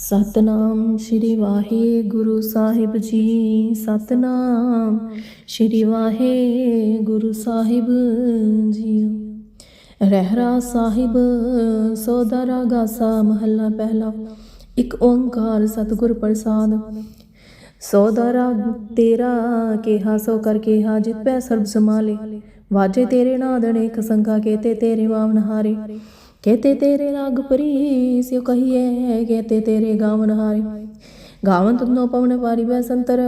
ਸਤਨਾਮ ਸ੍ਰੀ ਵਾਹਿਗੁਰੂ ਸਾਹਿਬ ਜੀ, ਸਤਨਾਮ ਸ੍ਰੀ ਵਾਹਿਗੁਰੂ ਸਾਹਿਬ ਜੀ ਰਹਿਰਾ ਸਾਹਿਬ, ਸੋਦਰਾ ਗਾਸਾ, ਮਹੱਲਾ ਪਹਿਲਾ, ਇੱਕ ਓੰਕਾਰ ਸਤਿਗੁਰ ਪ੍ਰਸਾਦ। ਸੋਦਰਾ ਤੇਰਾ ਕਿਹਾ, ਸੋ ਕਰ ਕਿਹਾ ਜਿਤ ਪੈ ਸਰਬ ਸਮਾਲੇ ਵਾਜੇ ਤੇਰੇ ਨਾਦ ਅਨੇਕ ਸੰਗਾ ਕੇਤੇ ਤੇਰੇ ਵਾਵਨ ਹਾਰੇ। ਕੇਤੇ ਤੇਰੇ ਰਾਗ ਪਰੀ ਸਿਉ ਕਹੀਏ ਕੇਤੇ ਤੇਰੇ ਗਾਵਨ ਹਾਰੇ। ਗਾਵਨ ਤੁਨੋ ਪਵਨ ਵਾਰੀ ਬੈ ਸੰਤਰ,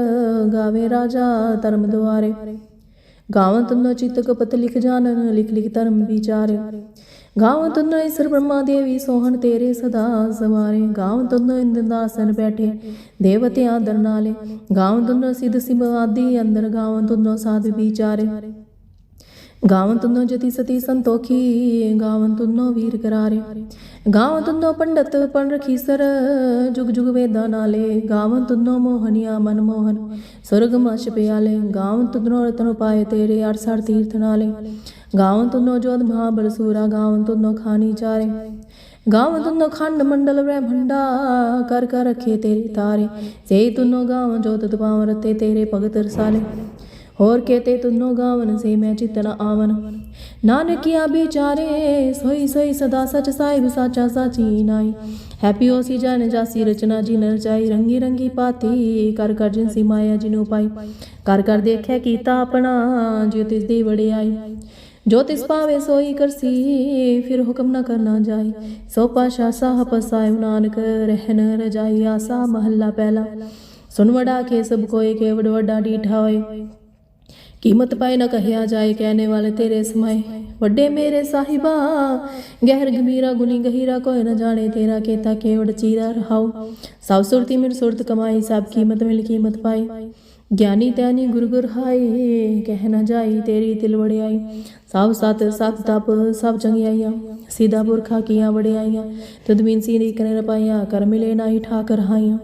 ਗਾਵੇ ਰਾਜਾ ਧਰਮ ਦੁਆਰੇ। ਗਾਵਨ ਤੁਨੋ ਚਿਤ ਕਪਤ ਲਿਖ ਜਾਣਨ ਲਿਖ ਲਿਖ ਧਰਮ ਵਿਚਾਰੇ। ਗਾਵਨ ਤੁਨੋ ਈਸ਼ਰ ਬ੍ਰਹਮਾ ਦੇਵੀ ਸੋਹਣ ਤੇਰੇ ਸਦਾ ਸਵਾਰੇ। ਗਾਵਨ ਤੁਨੋ ਇੰਦਦਾਸਨ ਬੈਠੇ ਦੇਵਤਿਆਂ ਦਰ ਨਾਲੇ। ਗਾਵਨ ਤੁਨੋ ਸਿਧ ਸਿਮ ਆਦੀ ਅੰਦਰ ਗਾਵਨ ਤੁਨੋ ਸਾਧ ਵਿਚਾਰੇ। ਗਾਵਨ ਤੁਨੋ ਜਤੀ ਸਤੀ ਸੰਤੋਖੀ ਗਾਵਨ ਤੁਨੋ ਵੀਰ ਕਰਾਰੇ ਗਾਵਨ ਤੁਨੋ ਪੰਡਤ ਪਣ ਰਖੀ ਸਰ ਜੁਗ ਜੁਗ ਵੇਦਾਂ ਨਾਲੇ ਗਾਵਨ ਤੁਨੋ ਮੋਹਨੀਆ ਮਨ ਮੋਹਨ ਸੁਰਗ ਮਛ ਪਿਆਲੇ ਗਾਵਨ ਤੁਨੋ ਰਤਨ ਪਾਏ ਤੇਰੇ 68 ਤੀਰਥ ਨਾਲੇ ਗਾਵਨ ਤੁਨੋ ਮਹਾਬਲ ਸੂਰਾ ਗਾਵਨ ਤੁਨੋ ਖਾਨੀ ਚਾਰੇ ਗਾਵਨ ਤੁਨੋ ਖੰਡ ਮੰਡਲ ਬ੍ਰਹਮੰਡਾ ਕਰ ਕਰ ਰਖੇ ਤੇਰੇ ਤਾਰੇ ਸੇ ਤੁਨੋ ਗਾਵਨ ਜੋਤ ਤਪਾਵ ਰਤੇ ਤੇਰੇ ਭਗਤ ਰਸਾਲੇ ਹੋਰ ਕੇਤੇ ਤੁਨੋ ਗਾਵਨ ਸੇ ਮੈਂ ਚਿਤਨ ਆਵਨ। ਨਾਨਕਿਆ ਵਿਚਾਰੇ, ਸੋਈ ਸੋਈ ਸਦਾ ਸਚ ਸਾਹਿਬ ਸਾਚਾ ਸਾਚੀ ਨਾਈ। ਹੈਪੀ ਹੋਸੀ ਜਨ ਜਾਸੀ ਰਚਨਾ ਜੀ ਨਰ ਰੰਗੀ ਰੰਗੀ ਪਾਤੀ, ਕਰ ਕਰ ਜਿਨਸੀ ਮਾਇਆ ਜਿਨੂ ਪਾਈ। ਕਰ ਕਰ ਦੇਖਿਆ ਕੀਤਾ ਆਪਣਾ, ਜਿਉ ਤਿਸ ਦੀ ਵਡਿਆਈ। ਜੋ ਤਿਸ ਪਾਵੇ ਸੋਈ ਕਰਸੀ, ਫਿਰ ਹੁਕਮ ਨਾ ਕਰਨਾ ਜਾਈ। ਸੋ ਪਾਸ਼ਾ ਸਾਹ ਪਸਾਇ ਨਾਨਕ ਰਹਿਨ ਰਜਾਈ ਆਸਾ ਮਹੱਲਾ ਪਹਿਲਾ। ਸੁਨ ਵੜਾ ਕੇ ਸਭ ਕੋਏ ਕੇ ਵਡ ਵੱਡਾ ਡੀਠਾ ਹੋਏ। ਕੀਮਤ ਪਾਏ ਨਾ ਕਹਿਆ ਜਾਏ ਕਹਿਣੇ ਵਾਲੇ ਤੇਰੇ ਸਮਾਏ। ਵੱਡੇ ਮੇਰੇ ਸਾਹਿਬਾ, ਗਹਿਰ ਗੰਭੀਰਾ ਗੁਨੀ ਗਹੀਰਾ, ਕੋਈ ਨਾ ਜਾਣੇ ਤੇਰਾ ਕੀਤਾ ਕੇਵੜ ਚੀਰਾ ਰਹਾਉ। ਸਭ ਸੁਰਤੀ ਮਿਰ ਸੁਰਤ ਕਮਾਈ, ਸਭ ਕੀਮਤ ਮਿਲ ਕੀਮਤ ਪਾਈ। ਗਿਆਨੀ ਤੈਨੀ ਗੁਰ ਗੁਰ ਹਾਏ, ਕਹਿ ਨਾ ਜਾਈ ਤੇਰੀ ਤਿਲ ਵੜਿਆਈ ਸਭ ਸਤ ਸਭ ਤਪ, ਸਭ ਚੰਗਿਆਈਆਂ। ਸਿੱਧਾ ਪੁਰਖਾ ਕੀਆਂ ਵੜਿਆਈਆਂ ਤੁਧ ਬਿਨ ਸੀਰੀ ਕਰੇ ਰਪਾਈਆਂ ਕਰ ਮਿਲੇ ਨਾਹੀ ਠਾਕਰ ਹਾਈਆਂ।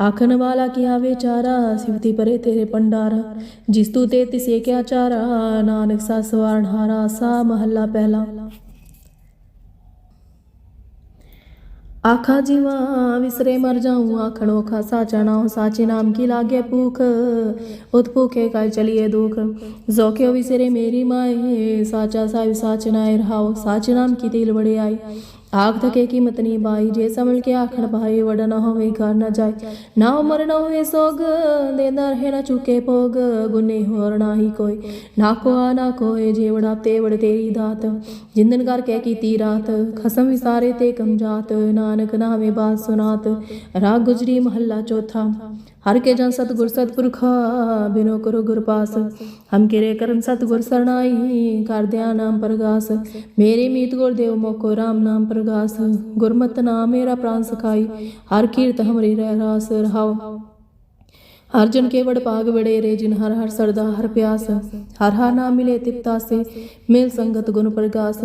ਆਖਣ ਵਾਲਾ ਕੀਆ ਵਿਚਾਰਾ ਸਿਵਤੀ ਪਰੇ ਤੇਰੇ ਪੰਡਾਰਾ ਜਿਸ ਤੂ ਤੇ ਤਿਸੇ ਕਿਆ ਚਾਰਾ, ਨਾਨਕ ਸਾ ਸਵਾਰਨ ਹਾਰਾ ਸਾ ਮਹੱਲਾ ਪਹਿਲਾ ਆਖਾ ਜੀਵਾ ਵਿਸਰੇ ਮਰ ਜਾਉ ਆਖਣੋ ਖਾ ਸਾਚਾ ਨਾਉ, ਸਾਚੇ ਨਾਮ ਕੀ ਲਾਗੇ ਭੂਖ? ਉਤ ਭੂਖੇ ਕਾਇ ਚਲੀਏ ਦੁਖ। ਜੋ ਕਿਉ ਵਿਸਰੇ ਮੇਰੀ ਮਾਏ? ਸਾਚਾ ਸਾਹਿਬ ਸਾਚ ਨਾਇ ਰਹਾਉ ਸਾਚ ਨਾਮ ਕੀ ਦਿਲ ਬੜੇ ਆਈ ਆਖ ਥਕੇ ਕੀਮਤ ਨਹੀਂ ਬਾਈ ਜੇ ਸਮਝ ਕੇ ਆਖਣ ਭਾਈ ਵੜਾ ਨਾ ਹੋਵੇ ਘਰ ਨਾ ਜਾਏ। ਨਾ ਉਮਰ ਨਾ ਹੋਵੇ ਸੋਗ ਦੇਂਦਾ ਰਹੇ ਨਾ ਚੁਕੇ ਭੋਗ, ਗੁਨੇ ਹੋਰ ਨਾ ਹੀ ਕੋਈ। ਨਾ ਕੋ ਨਾ ਕੋਏ ਜੇ ਤੇ ਵੜ ਤੇਰੀ ਦਾਤ, ਜਿੰਦਨ ਕਰਕੇ ਕੀਤੀ ਰਾਤ। ਖਸਮ ਵਿਸਾਰੇ ਤੇ ਕਮਜਾਤ ਨਾਨਕ ਨਾਵੇਂ ਬਾਤ ਸੁਨਾਤ। ਰਾਗ ਗੁਜਰੀ ਮਹੱਲਾ ਚੌਥਾ। ਹਰ ਕੇ ਜਨ ਸਤਗੁਰ ਸਤਪੁਰਖਾ, ਬਿਨੋ ਕਰੋ ਗੁਰ ਪਾਸ। ਹਮ ਕਿਰੇ ਕਰਮ ਸਤਗੁਰ ਸਰਣਾਈ ਕਰਦਿਆ ਨਾਮ ਪ੍ਰਗਾਸ। ਮੇਰੇ ਮੀਤ ਗੁਰ ਦੇਵ ਮੋਕੋ ਰਾਮ ਨਾਮ ਪ੍ਰਗਾਸ ਗੁਰਮਤਿ ਨਾਮ ਮੇਰਾ ਪ੍ਰਾਨ ਸਖਾਈ, ਹਰ ਕੀਰਤ ਹਮਰੀ ਰਹਿ ਰਾਸ ਰਹਾਉ ਹਰ ਜਨ ਕੇ ਵਡ ਭਾਗ ਵਡੇਰੇ, ਜਿਨ ਹਰ ਹਰ ਸਰਦਾ ਹਰ ਪਿਆਸ, ਹਰ ਹਰ ਨਾਮ ਮਿਲੇ ਤਿਪਤਾ ਸੇ ਮਿਲ ਸੰਗਤ ਗੁਣ ਪ੍ਰਗਾਸ।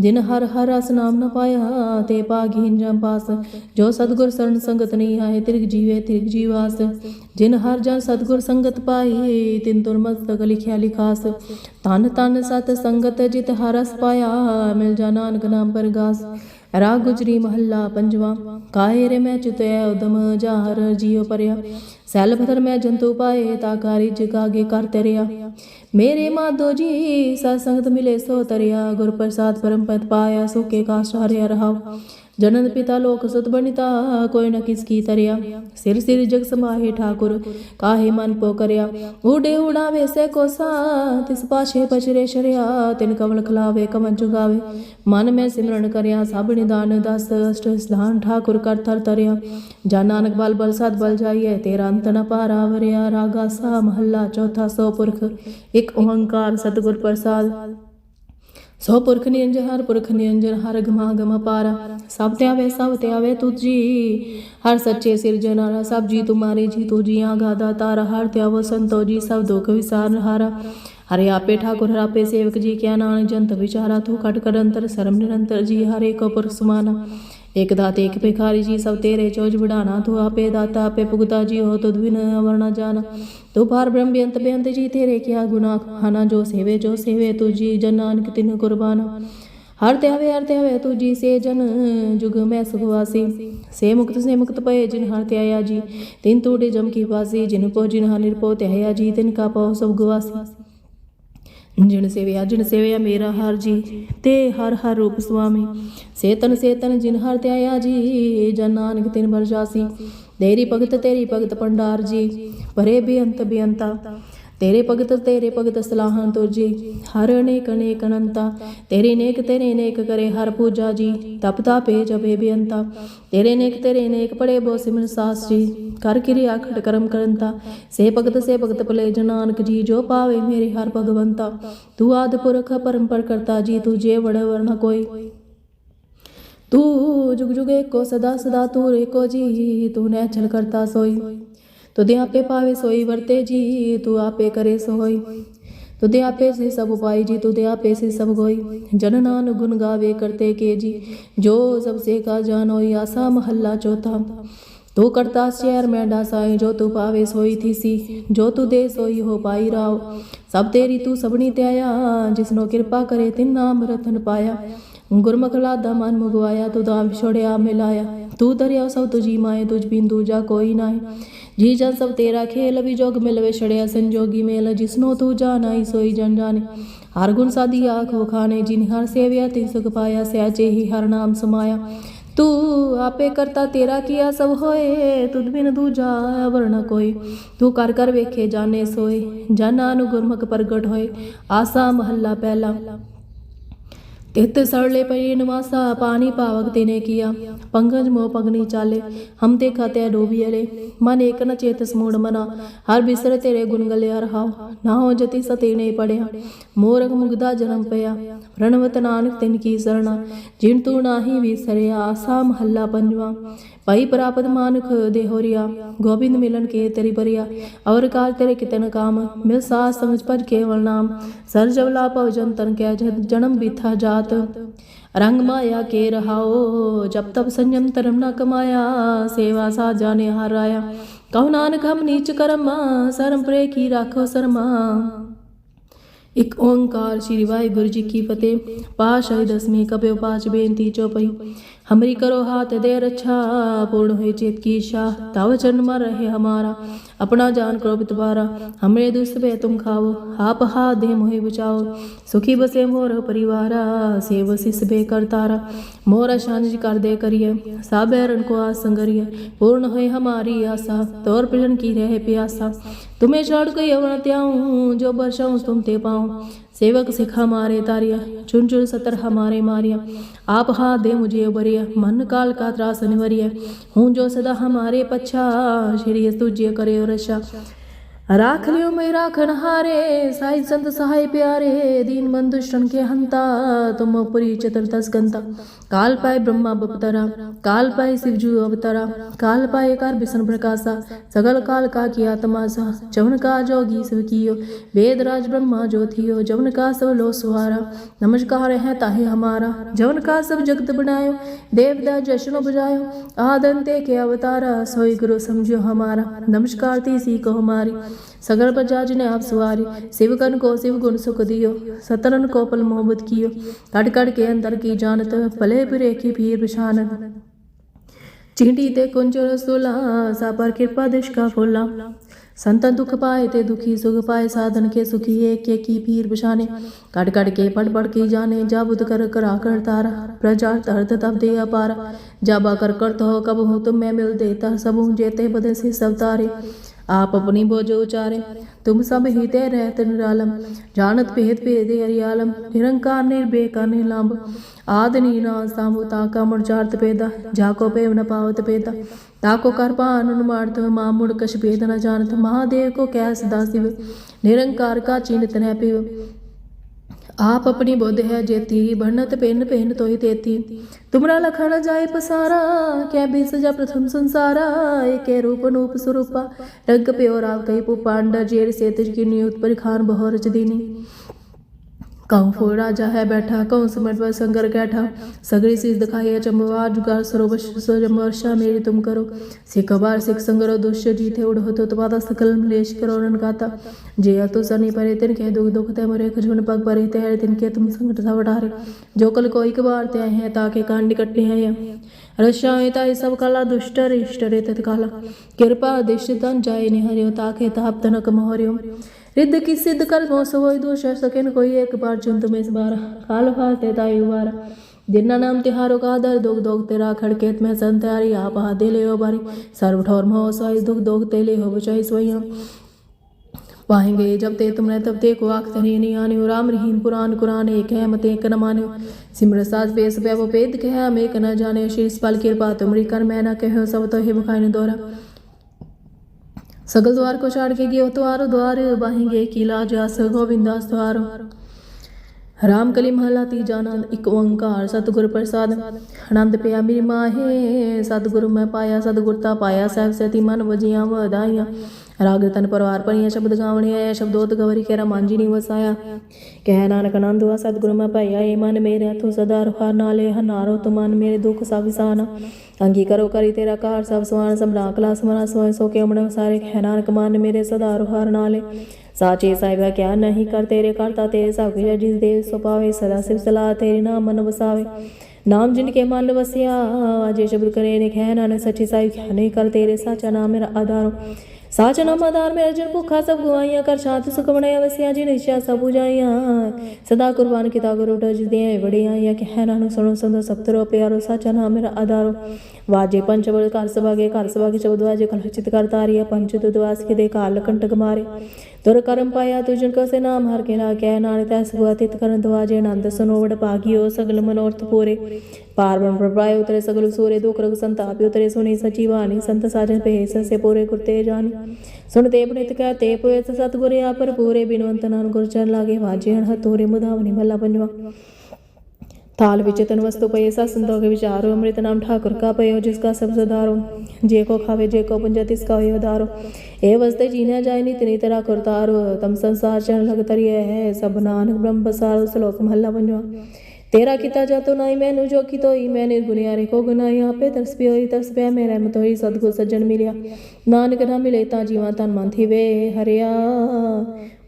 ਜਿਨ ਹਰ ਹਰ ਰਸ ਨਾਮ ਨ ਪਾਇਆ, ਤੇ ਭਾਗਹੀਨ ਜਮ ਪਾਸ। ਜੋ ਸਤਗੁਰ ਸਰਣ ਸੰਗਤ ਨਹੀਂ ਆਏ, ਤਿਰਗ ਜੀਵੇ ਤਿਰਗ ਜੀਵਾਸ। ਜਿਨ ਹਰ ਜਨ ਸਤਗੁਰ ਸੰਗਤ ਪਾਈ ਤਿਨ ਤੁਰ ਮਸਤਕ ਲਿਖਿਆ ਲਿਖਾਸ। ਤਨ ਤਨ ਸਤ ਸੰਗਤ ਜਿਤ ਹਰਸ ਪਾਇਆ, ਮਿਲ ਜਾ ਨਾਨਕ ਨਾਮ ਪ੍ਰਗਾਸ। ਰਾਗ ਗੁਜਰੀ ਮਹੱਲਾ ਪੰਜਵਾਂ। ਕਾਹੇ ਰੇ ਮੈਂ ਚੁਤੈ ਉਦਮ ਜਾਹਰ ਜੀਉ ਪਰਿਆ। ਸੈਲ ਪਥਰ ਮੈਂ ਜੰਤੂ ਪਾਏ ਤਾ ਕਾਰੀ ਜਗਾਗੇ ਕਰ ਤਰਿਆ। ਮੇਰੇ ਮਾਧੋ ਜੀ, ਸਤ ਸੰਗਤ ਮਿਲੇ ਸੋ ਤਰਿਆ। ਗੁਰ ਪ੍ਰਸਾਦ ਪਰਮ ਪਦ ਪਾਇਆ ਸੁਕੇ ਕਾਸ਼ ਹਰਿਆ ਰਹਾਉ। ਜਨਨ ਪਿਤਾ ਲੋਕ ਸਤ ਬਨਿਤਾ, ਕੋਈ ਨ ਕਿਸ ਕੀ ਤਰਿਆ। ਸਿਰ ਸਿਰ ਜਗ ਸਮਾਹੇ ਠਾਕੁਰ, ਕਾਹੇ ਮਨ ਪੋ ਕਰਿਆ। ਉਡੇ ਉਡਾਵੇ ਸੇ ਕੋਸਾ ਤਿਸ ਪਾਛੇ ਪਚਰੇ ਸ਼ਰਿਆ। ਤਿਨ ਕਮਲ ਖਲਾਵੇ ਕਮਨ ਚੁਗਾਵੇ। ਮਨ ਮੈਂ ਸਿਮਰਨ ਕਰਿਆ, ਸਭ ਨਿਦਾਨ ਦਸ, ਅਸ਼ਟ ਸਲਾਨ ਠਾਕੁਰ ਕਰ ਥਰ ਤਰਿਆ। ਜਾ ਨਾਨਕ ਬਲ ਬਲ ਸਤ ਬਲ ਜਾਈਏ ਤੇਰਾ ਅੰਤ ਨ ਪਾਰਾ ਵਰਿਆ। ਰਾਗਾ ਸਾ ਮਹੱਲਾ ਚੌਥਾ ਸੋ ਪੁਰਖ, ਇੱਕ ਓੰਕਾਰ ਸਤਿਗੁਰ ਪ੍ਰਸਾਦ। ਸੋ ਪੁਰਖ ਨਿਰੰਜਨ ਹਰ ਪੁਰਖ ਨਿਰੰਜਨ ਹਰ ਗਮਾ ਗਮ ਪਾਰਾ। ਸਭ ਤੇ ਆਵੇ, ਸਭ ਤੇ ਆਵੇ ਤੁਜੀ ਹਰ ਸੱਚੇ ਸਿਰਜਨਾਰਾ ਸਭ ਜੀ ਤੁਮਾਰੇ ਜੀ ਤੁਜੀ ਆਗਾਦਾ ਤਾਰਾ। ਹਰ ਤੇ ਆਵੋ ਸੰਤੋ ਜੀ, ਸਭ ਦੁਖ ਵਿਸਾਰਨ ਹਾਰਾ। ਹਰੇ ਆਪੇ ਠਾਕੁਰ, ਹਰ ਆਪੇ ਸੇਵਕ ਜੀ, ਕਿਆ ਨਾਨਕ ਜੰਤ ਵਿਚਾਰਾ। ਤੂੰ ਕਟ ਕਟ ਅੰਤਰ ਸਰਮ ਨਿਰੰਤਰ ਜੀ, ਹਰੇ ਕੋ ਪੁਰਖ ਸਮਾਨਾ। ਇਕ ਦਾਤੇ ਇਕ ਭਿਖਾਰੀ ਜੀ, ਸਭ ਤੇਰੇ ਚੋਜ ਵਡਾਣਾ ਤੂੰ ਆਪੇ ਦਾਤਾ, ਆਪੇ ਪੁਗਤਾ ਜੀ ਹੋ ਤੁਧ ਬਿਨ ਅਵਰ ਨਾ ਜਾਣਾ। ਤੂੰ ਪਾਰ ਬ੍ਰਹਮ ਬੇਅੰਤ ਬੇਅੰਤ ਜੀ, ਤੇਰੇ ਕਿਆ ਗੁਨਾਹ ਖਾਨਾ ਜੋ ਸੇਵੇ ਜੋ ਸੇਵੇ ਤੁਜੀ, ਜਨ ਨਾਨਕ ਤਿਨ ਕੁਰਬਾਨਾ। ਹਰ ਧਿਆਵੇ ਹਰ ਤੂੰ ਜੀ ਸੇ ਜਨ ਜੁਗ ਮੈਂ ਸੁਖਵਾਸੀ ਸੇ ਮੁਕਤ ਸੇ ਮੁਕਤ ਪਏ ਜਿਨ ਹਰ ਧਿਆਇਆ ਜੀ। ਤਿਨ ਟੂਟੇ ਜਮ ਕੀ ਫਾਸੀ ਜਿਨ ਪੋ ਜਿਨ ਹਰ ਨਿਰਪੋ ਧਿਆਇਆ ਜੀ। ਤਿਨ ਕਾ ਪਉ ਸਭ ਗਵਾਸੀ। ਜਿਣ ਸੇਵਿਆ ਜਿਣ ਸੇਵਿਆ ਮੇਰਾ ਹਰ ਜੀ, ਤੇ ਹਰ ਹਰ ਰੂਪ ਸੁਆਮੀ। ਸੇਤਨ ਸੇਤਨ ਜਿਨ ਹਰ ਧਿਆਇਆ ਜੀ, ਜਨ ਨਾਨਕ ਤਿਨ ਬਰ ਜਾਸੀ। ਤੇਰੀ ਭਗਤ ਤੇਰੀ ਭਗਤ ਪੰਡਾਰ ਜੀ ਪਰੇ ਬੇਅੰਤ ਬੇਅੰਤਾ। ਤੇਰੇ ਭਗਤ ਤੇਰੇ ਭਗਤ ਸਲਾਹਾਂ ਤੁਰ ਜੀ। ਹਰ ਅਨੇਕ ਅਨੇਕ ਅਨੰਤਾ। ਤੇਰੇ ਨੇਕ ਤੇਰੇ ਨੇਕ ਕਰੇ ਹਰ ਪੂਜਾ ਜੀ। ਤਪ ਤਾਪੇ ਜਪੇ ਬੇਅੰਤਾ। ਤੇਰੇ ਨੇਕ ਤੇਰੇ ਨੇਕ ਪੜੇ ਬੋ ਸਿਮਰ ਸਾਸ ਜੀ। ਕਰ ਕਿਰਿਆ ਖਟ ਕਰਮ ਕਰੰਤਾ। ਸੇ ਭਗਤ ਸੇ ਭਗਤ ਭਲੇ ਜਨਾਨਕ ਜੀ, ਜੋ ਪਾਵੇ ਮੇਰੇ ਹਰ ਭਗਵੰਤਾ। ਤੂੰ ਆਦ ਪੁਰਖ ਪਰੰਪਰ ਕਰਤਾ ਜੀ, ਤੂੰ ਜੇ ਵੜ ਵਰਨਾ ਕੋਈ। ਤੂੰ ਜੁਗ ਜੁਗ ਏਕੋ ਸਦਾ ਸਦਾ ਤੂੰ ਏਕੋ ਜੀ, ਤੂੰ ਨੇ ਕਰਤਾ ਸੋਈ। ਤੁਦੇ ਆਪੇ ਪਾਵੇ ਸੋਈ ਵਰਤੇ ਜੀ, ਤੂੰ ਆਪੇ ਕਰੇ ਸੋਈ। ਤੁਦੇ ਆਪੇ ਸੇ ਸਭ ਉਪਾਈ ਜੀ ਤੁਦੇ ਆਪੇ ਸੇ ਸਭ ਗੋਈ। ਜਨ ਨਾਨ ਗੁਣ ਗਾਵੇ ਕਰਤੇ ਕੇ ਜੀ, ਜੋ ਸਭ ਸੇ ਕਾ ਜਾਨੋਈ ਆਸਾ ਮਹੱਲਾ ਚੌਥਾ। ਤੂੰ ਕਰਤਾ ਸ਼ਹਿਰ ਮੈਂ ਡਾਸਾਈ, ਜੋ ਤੂੰ ਪਾਵੇ ਸੋਈ ਥੀ ਸੀ, ਜੋ ਤੂੰ ਦੇ ਸੋਈ ਹੋ ਪਾਈ ਰਾਓ। ਸਭ ਤੇਰੀ ਤੂੰ ਸਭਨੀ ਤੇ ਆਇਆ ਜਿਸਨੋ ਕਿਰਪਾ ਕਰੇ ਤਿਨ ਨਾਮ ਰਤਨ ਪਾਇਆ ਗੁਰਮੁਖ ਲਾਦਾ ਮਨ ਮੁਗਵਾਇਆ, ਤੂੰ ਦਾਮ ਛੋੜਿਆ, ਮਿਲਾਇਆ। ਤੂੰ ਦਰਿਆ ਸਭ ਤੁਜੀ ਮਾਏ ਤੁਝ ਬਿੰਦੂ ਜਾ ਕੋਈ ਨਾਹੀ ਜੀ ਜਨ ਸਭ ਤੇਰਾ ਖੇਲ, ਵੀ ਜੋਗ ਮਿਲਵੇ ਛੜਿਆ, ਸੰਜੋਗੀ ਮੇਲ, ਜਿਸਨੋ ਤੂੰ ਜਾਣਾਈ, ਸੋਈ ਜਨ ਜਾਣੇ। ਹਰ ਗੁਣ ਸਾਦੀ ਆਖ ਵਖਾਣੇ, ਜਿਨ ਹਰ ਸੇਵਿਆ, ਤਿਨ ਸੁਖ ਪਾਇਆ, ਸਿਆਚੇ ਹੀ ਹਰ ਨਾਮ ਸਮਾਇਆ। ਤੂੰ ਆਪੇ ਕਰਤਾ ਤੇਰਾ ਕੀਆ ਸਭ ਹੋਏ, ਤੁਧ ਬਿਨ ਦੂਜਾ ਵਰਣਾ ਕੋਈ। ਤੂੰ ਕਰ ਕਰ ਵੇਖੇ ਜਾਣੇ ਸੋਏ, ਜਨਾਂ ਨੂੰ ਗੁਰਮੁਖ ਪ੍ਰਗਟ ਹੋਏ। ਆਸਾ ਮਹੱਲਾ ਪਹਿਲਾ। ਤਿਤ ਸਰਲੇ ਪਈ ਨਿਵਾਸਾ, ਪਾਣੀ ਪਾਵਕ ਤੇਨੇ ਕੀਆ। ਪੰਗਜ ਮੋ ਪਗਨੀ ਚਾਲੇ, ਹਮ ਤੇ ਖਾਤੇ ਡੋਬੀ ਅਲੇ ਮਨ ਏਕ ਨ ਚੇਤਸ ਮੂੜ ਮਨਾ, ਹਰ ਬਿਸਰ ਤੇਰੇ ਗੁਣ ਗਲਿਆ ਰਹਾਉ। ਨਾ ਹੋ ਜਤੀ ਸਤੇਨੇ ਪੜਿਆ, ਮੋਰਗ ਮੁਗਦਾ ਜਨਮ ਪਿਆ। ਪ੍ਰਣਵਤ ਨਾਨਕ ਤਿਨ ਕੀ ਸਰਣਾ, ਜਿਨ ਤੂੰ ਨਾਹੀ ਵਿਸਰਿਆ, ਆਸਾ ਮਹੱਲਾ ਪੰਜਵਾ। ਪਈ ਪ੍ਰਾਪਤ ਮਾਨੁਖ ਦੇਹੋਰੀਆ ਗੋਬਿੰਦ ਮਿਲਨ ਕੇ ਤੇਰੀ ਬਰੀਆ। ਔਰ ਕਾਲ ਤੇਰੇ ਕਿਤਨ ਕਾਮ, ਮਿਲ ਸਾਸ ਸਮਝ ਪਰ ਕੇਵਲ ਨਾਮ। ਸਰ ਜਵਲਾ ਭਵ ਜੰਤਨ ਕੈ ਜਦ ਜਨਮ ਬਿਥਾ ਜਾਤ। ਰੰਗ ਮਾਇਆ ਕੇ ਰਹਾਓ ਜਬ ਤਬ ਸੰਜਮ ਧਰਮ ਨਾ ਕਮਾਇਆ, ਸੇਵਾ ਸਾ ਜਾਣੇ ਹਰ ਆਇਆ ਕਹੋ ਨਾਨਕ ਹਮ ਨੀਚ ਕਰਮ, ਸਰਮ ਪ੍ਰੇ ਕੀ ਰਾਖੋ ਸਰਮਾ। ਇੱਕ ਓੰਕਾਰ ਸ਼੍ਰੀ ਵਾਹਿਗੁਰੂ ਜੀ ਕੀ ਫਤਿਹ। ਪਾਸ਼ਾਹੀ ਦਸਵੀਂ ਕਪਿਓ ਪਾਚ ਬੇਨਤੀ ਚੌਪਈ। हमरी करो हाथ दे रक्षा पूर्ण हुई चित की इच्छा तव जन्म रहे हमारा अपना जान करो बितवारा हमरे दुष्ट पे तुम खाओ आप हाथ दे मोहि बचाओ सुखी बसे मोर परिवारा सेव सिस बे करतारा मोरा शांति कर दे करिए साबैरन को आस संगरिए पूर्ण हुई हमारी आशा तोर प्रियन की रहे प्यासा तुम्हें छोड़ गई अवण त्याऊं जो बरसाऊं तुम ते पाऊं सेवक सिख हमारे तारिया चुन चुन सतर हमारे मारिया आप हाथ दे मुझे उबरिया मन काल का त्रास निवरिया हूँ जो सदा हमारे पच्छा श्री तुझे करे रक्षा राख लियो मैं राखन हारे साई संत सहाय प्यारे, दीन बंधु श्रन के हंता, तुम पुरी चतुर्दश गंता। काल पाए ब्रह्मा बपतरा, काल पाए शिवजू अवतरा, काल पाए कार बिसन प्रकाशा, सगल काल का किया तमाशा जवन का जोगी शिव कियो। वेद राज ब्रह्मा ज्योतियो जवन का सब लो सुहारा, नमस्कार है ताहे हमारा, जवन का सब जगत बनायो देवदा जश्नो बजायो आदंते के अवतारा, सोई गुरु समझो हमारा, नमस्कार तीसी को हमारी સગળ પ્રજાજીને આપ સુવારી શિવકન કો શિવ ગુણ સુખ દિયો સતરન કો પલ મોહબત કિયો કડ કડ કે અંતર કી જાનત ભલે બિરેખી પીર બિશાનત ਚਿੰਡੀ ਤੇ ਕੁੰਜ ਰਸੂਲਾ ਸਾਪਰ ਕਿਰਪਾ ਦਿਸ਼ ਕਾ ਫੁੱਲਾ। ਸੰਤਨ ਦੁਖ ਪਾਏ ਤੇ ਦੁਖੀ ਸੁਖ ਪਾਏ, ਸਾਧਨ ਕੇ ਸੁਖੀ ਏਕ ਏਕੀ ਪੀਰ ਬਿਸ਼ਾਨੇ ਕੜ ਕੜ ਕੇ ਪੜ ਪੜ ਕੀ ਜਾਣੇ ਜਾਬੁਦ ਕਰ ਕਰਾ ਕਰ ਤਾਰਾ, ਪ੍ਰਜਾ ਤਰਤ ਤਬ ਦੇ ਅਪਾਰ। ਜਾਬਾ ਕਰ ਕਰਤ ਹੋ ਕਬ ਹੋ ਤੁਮ ਮੈਂ ਮਿਲ ਦੇਤਾ ਸਭੂ ਜੇਤੇ ਬਦੇ ਸੇ ਸਭ ਤਾਰੇ जेते बदे से सब तारे आप अपनी बोझो उचारे तुम सब ही ते रहत निरालम जानत भेद भेद हरियालम निरंकार निर्भेका निलांब आद नीना सामु ताका मुरचार्त पेदा जाको पेव न पावत पेदा ताको कर पान मारत मामुड़ कश भेद न जानत महादेव को कैस दासिव निरंकार का चिन्हत न पिव ਆਪ ਆਪਣੀ ਬੁੱਧ ਹੈ ਜੇਤੀ, ਬਣਤ ਪਿੰਨ ਪਿੰਨ ਤੋਈ ਤੇਤੀ। ਤੁਮਰਾ ਲਖਣ ਜਾਏ ਪਸਾਰਾ ਕੈ ਬਿਸ ਜਾ ਪ੍ਰਥਮ ਸੰਸਾਰਾ, ਏਕੇ ਰੂਪ ਨੂਪ ਸੁਰੂਪਾ। ਰੰਗ ਪਿਓ ਰਾਵ ਕਈ ਪੁਪਾਂਡਾ, ਜੇਰ ਸੇਤਜ ਕੀ ਨਿਯੁਤ ਪਰ ਖਾਨ ਬਹੁ ਰਚ ਕਉ ਫੋ ਰਾਜਾ ਹੈ ਬੈਠਾ ਕਉ ਸਿਮਟ ਵ ਸੰਗਰ ਕੈਠਾ ਸਗਰੀ ਸੀਸ ਦਿਖਾਏ ਚੰਬਵਾ ਜੁਗਾਰ ਸਰੋਵਸ਼ ਸੋਜਮ ਵਰਸ਼ਾ ਮੇਰੀ ਤੁਮ ਕਰੋ ਸਿਖ ਬਾਰ ਸਿਖ ਸੰਗਰੋ ਦੁਸ਼ ਜੀਥੇ ਉਡ ਹੋਤੋ ਤਪਾਦਾ ਸਕਲ ਮਲੇਸ਼ ਕਰੋ ਰਨ ਕਾਤਾ ਜੇ ਅਤੁ ਸਨੀ ਪਰੇ ਤਿਨ ਕੇ ਦੁਖ ਦੁਖ ਤੇ ਮਰੇ ਖਜੁਨ ਪਗ ਪਰੇ ਤੇ ਹਰੇ ਤਿਨ ਕੇ ਤੁਮ ਸੰਗਟ ਸਵਟਾਰੇ ਜੋ ਕਲ ਕੋਈ ਕਬਾਰ ਤੇ ਹੈ ਤਾਕੇ ਕਾਂਡ ਕੱਟੇ ਹੈ ਰਸ਼ਾਏ ਤਾਈ ਸਭ ਕਲਾ ਦੁਸ਼ਟ ਰਿਸ਼ਟ ਰੇ ਤਤ ਕਾਲਾ ਕਿਰਪਾ ਦਿਸ਼ ਤਨ ਜਾਏ ਨਿਹਰਿਓ ਤਾਕੇ ਤਾਪ ਤਨਕ ਮੋਹਰਿਓ रिद्ध की सिद्ध कर मोसवोई दोष सकेन कोई एक बार चुन तुम इस बार। काल फाल तेता युवार जिन्ना नाम त्योहारों का आदर, दुख दुख तेरा खड़केत में सन तैयारी आप हा दे ले बारी। सर्व ठोर मोसाई दुख दुख ते ले हो बचाई स्वयं पाएँगे जब ते तुमने, तब ते को आख तरी नहीं आने हो राम रहीम कुरान कुरान, एक है मत एक न माने सिमर सास बेस वे वो पेद कह, हम एक न जाने शीर्ष पाल कृपा तुमरी कर, मैं न कहो सब तो हिम खाने दोरा सगल द्वार को छाड़ के गयो द्वार द्वार बाहेंगे की लाज आस गोविंदास द्वार ਰਾਮ ਕਲੀ ਮਹਲਾ ਤੀਜਾ ਆਨੰਦ ਇੱਕ ਓੰਕਾਰ ਸਤਿਗੁਰ ਪ੍ਰਸਾਦ ਆਨੰਦ ਪਿਆ ਮੇਰੀ ਮਾਹੇ ਸਤਿਗੁਰ ਮੈਂ ਪਾਇਆ ਸਤਿਗੁਰ ਤਾ ਪਾਇਆ ਸਹਿਬ ਸਤੀ ਮਨ ਵਜੀਆਂ ਵਧਾਈਆਂ ਰਾਗ ਤਨ ਪਰਵਾਰ ਪਰੀਆਂ ਸ਼ਬਦ ਗਾਵਣੇ ਆਇਆ ਸ਼ਬਦੋਤ ਗਵਰੀ ਕੇਰਾ ਮਾਂਜੀ ਨਹੀਂ ਵਸਾਇਆ ਕਹਿ ਨਾਨਕ ਆਨੰਦ ਹੁਆ ਸਤਿਗੁਰ ਮੈਂ ਪਾਇਆ ਏ ਮਨ ਮੇਰੇ ਹੱਥੋਂ ਸਦਾ ਰੁਖਾ ਨਾਲੇ ਹਨਾਰੋ ਤੁ ਮਨ ਮੇਰੇ ਦੁੱਖ ਸਭ ਵਿਸਾਨ ਅੰਗੀ ਕਰੋ ਕਰੀ ਤੇਰਾ ਕਾਰ ਸਭ ਸਵਾਨ ਸਮਰਾ ਕਲਾ ਸਮਰਾ ਸੋਇ ਸੋ ਕੇ ਉਮਣ ਸਾਰੇ ਕਹਿ ਨਾਨਕ ਮੇਰੇ ਸਦਾ ਰੁਹਾਰ ਨਾਲੇ। ਸਾਚੇ ਸਾਹਿਬਾ ਕਿਆ ਨਹੀਂ ਕਰ ਤੇਰੇ ਕਰਤਾ ਤੇਰੇ ਸਭ ਕੁਝ ਜਿਸ ਦੇ ਸੋ ਪਾਵੇ ਸਦਾ ਸਿਵ ਸਲਾ ਤੇਰੇ ਨਾਮ ਮਨ ਵਸਾਵੇ। ਨਾਮ ਜਿਨ ਕੇ ਮਨ ਵਸਿਆ, ਜੇ ਸ਼ਬਦ ਕਰੇ ਨੇ ਕਹਿ ਨਾਨਕ, ਸੱਚੀ ਸਾਹਿਬ ਕਿਆ ਨਹੀਂ ਕਰ ਤੇਰੇ, ਸਾਚਾ ਨਾਮ ਮੇਰਾ ਆਧਾਰ। ਸਾਚਾ ਨਾਮ ਆਧਾਰ ਮੇਰਾ ਜਨ ਭੁੱਖਾ ਸਭ ਗਵਾਈਆਂ ਕਰ ਸ਼ਾਂਤ ਸੁਖ ਬਣਾਇਆ ਵਸਿਆ, ਜਿਨ ਇੱਛਾ ਸਭ 부ਜਾਈਆਂ ਸਦਾ ਕੁਰਬਾਨ ਕੀਤਾ ਗੁਰੂ ਟਜ ਦੇ ਬੜੇ ਆਇਆ ਕਹਿ ਨਾਨਕ ਸੁਣੋ ਸੰਦੋ ਸਤਰੋ ਪਿਆਰੋ, ਸਾਚਾ ਨਾਮ ਮੇਰਾ ਆਧਾਰ। ਵਾਜੇ ਪੰਚ ਬਲ ਘਰ ਸਭਾਗੇ ਘਰ ਸਭਾਗੇ ਚੌਦ ਵਾਜੇ ਕਲਚਿਤ ਕਰ ਤਾਰੀਆ ਪੰਚ ਦੁਦਵਾਸ ਕੇ ਦੇ ਪਾਇਆ ਤੁਜਨ ਕੋ ਸੇ ਨਾਮ ਹਰ ਕੇ ਨਾ ਕਹਿ ਨਾਨਕ ਤੈ ਸੁਗਾਤਿਤ ਕਰਨ ਦਵਾਜੇ ਆਨੰਦ ਸੁਨੋਵੜ ਭਾਗਿਓ, ਸਗਲ ਮਨੋਰਥ ਪੂਰੇ। ਪਾਰਬਨ ਪ੍ਰਭਾਇ ਉਤਰੇ ਸਗਲ ਸੂਰੇ, ਦੁਖ ਰਗ ਸੰਤਾਪਿ ਉਤਰੇ, ਸੁਣੀ ਸਚੀ ਬਾਣੀ, ਸੰਤ ਸਾਜਨ ਭੇਸ ਸੇ ਪੂਰੇ ਕੁਰਤੇ ਜਾਣੀ। ਸੁਣ ਤੇ ਪਣਿਤ ਕਹ ਤੇ ਪੋਏ ਸਤਗੁਰ ਆਪਰ ਪੂਰੇ ਬਿਨਵੰਤ ਨਾਨ ਗੁਰ ਚਰਨ ਲਾਗੇ, ਵਾਜੇ ਹਣ ਹਤੂਰੇ ਮੁਧਾਵਨੀ ਮੱਲਾ ਪੰਜਵਾ। थाल विचेतन वस्तु पये सा संतों के विचारो अमृत नाम ठाकुर का पयो जिसका सब सदारो जे को खावे जे को पुंज तिसका हो उदारो ए वस्ते जीना जाय नित नित रा करतारो तम संसार चरण लग तरिए है सब नानक ब्रह्म बसारो श्लोक महला पंजवा तेरा किता जातो नाई मैनु जो की तोई मैं निर्गुणियारे को गुनाई आपे तरस पे होई तरस पे मैं रहमत होई सदगुर सज्जन मिलिया ਨਾਨਕ ਨਾ ਮਿਲੇ ਤਾਂ ਜੀਵਾਂ ਤਨ ਮਨ ਥੀਵੇ ਹਰਿਆ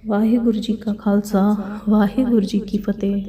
ਵਾਹਿਗੁਰੂ ਜੀ ਕਾ ਖਾਲਸਾ ਵਾਹਿਗੁਰੂ ਜੀ ਕੀ ਫਤਿਹ